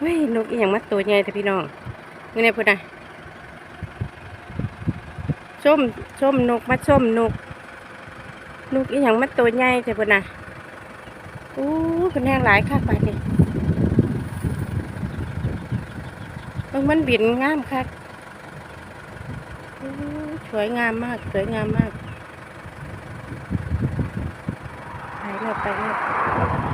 ฮ้ยนกอีหยังมาตัวใหญ่แต่พี่น้องนี่อไงพูดนะส้มส้มนกมาส้มนกนกอีหยังมาตัวใหญ่แต่พูดนะอู้เป็นแห้งหลายคักไปนี่เบิ่งมันบินงามคักสวยงามมากสวยงามมากไปแล้วไปแล้ว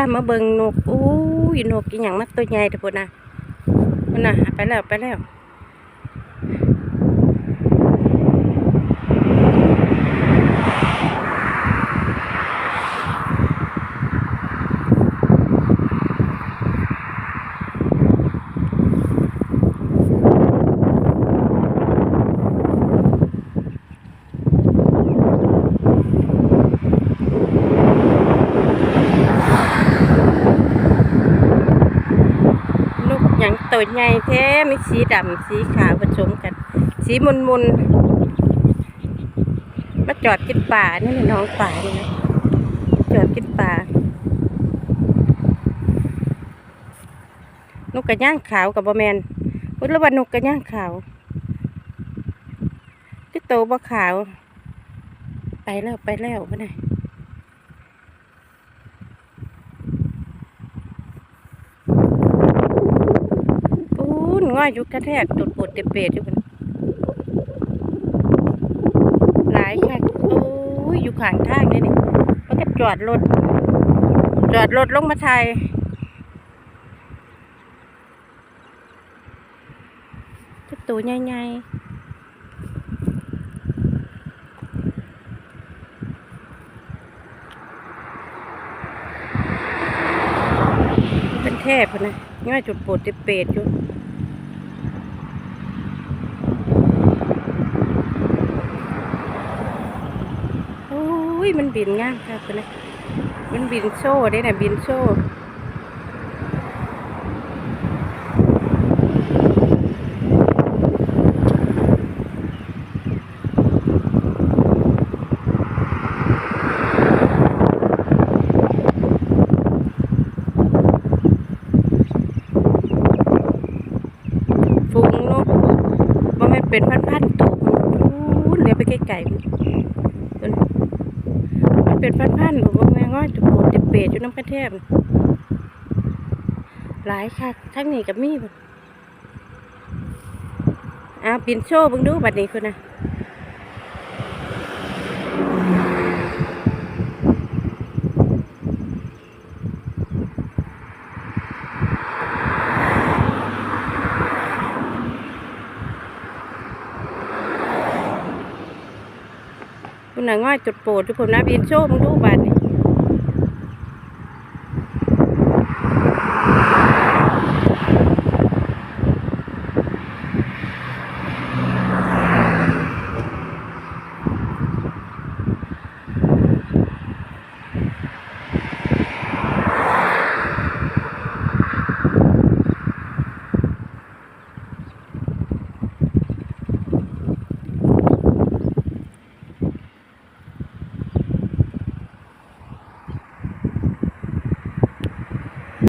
ามาเบิงนกอู้ยนกอีหยางมาตัวใหญ่เถอะพุ่นนะนะไปแล้วไปแล้ว นกหยังตัวใหญ่แท้มีสีดำสีขาวผสมกัน สีมุนมุนมาจอดกินป่านี่นะน้องป่านี่นะจอดกินป่านกกระย่างขาวกับบอแมนพุทธวันนกกระย่างขาวที่โตบ่ขาว ไปแล้วไปแล้วไปไหน ปู นง่อยอยู่กระแทกตุดปวดเตะเปรตอยู่พุ่นหลายค่ะโอ้ยอยู่ข้างทางนี่นี่มันก็จอดรถ จอดรถลงมาไทยจะตัวใหญ่ๆเป็นแทบพุ่นนะง่ายจุดปวดเตะเปรตอยู่ โอ้ ยมันบินง่ายครับนะมันบินโซ่ได้นะบินโซ่ฝูงนกมันเป็นพันๆตัวพูนเดี๋ยวไปไกลๆ เป็นพันๆผมว่าแม่ง้อยจะปวดจะเปรตอยู่น้ำกระเทียมหลายค่ะทั้งนี้กับมีบ่อ้าวปินโชว์บึงดูบัดนี้คุณนะ คุณน่ะง่อยจุดโปรดทุกคนนะปินโชว์มึงดูบัดนี้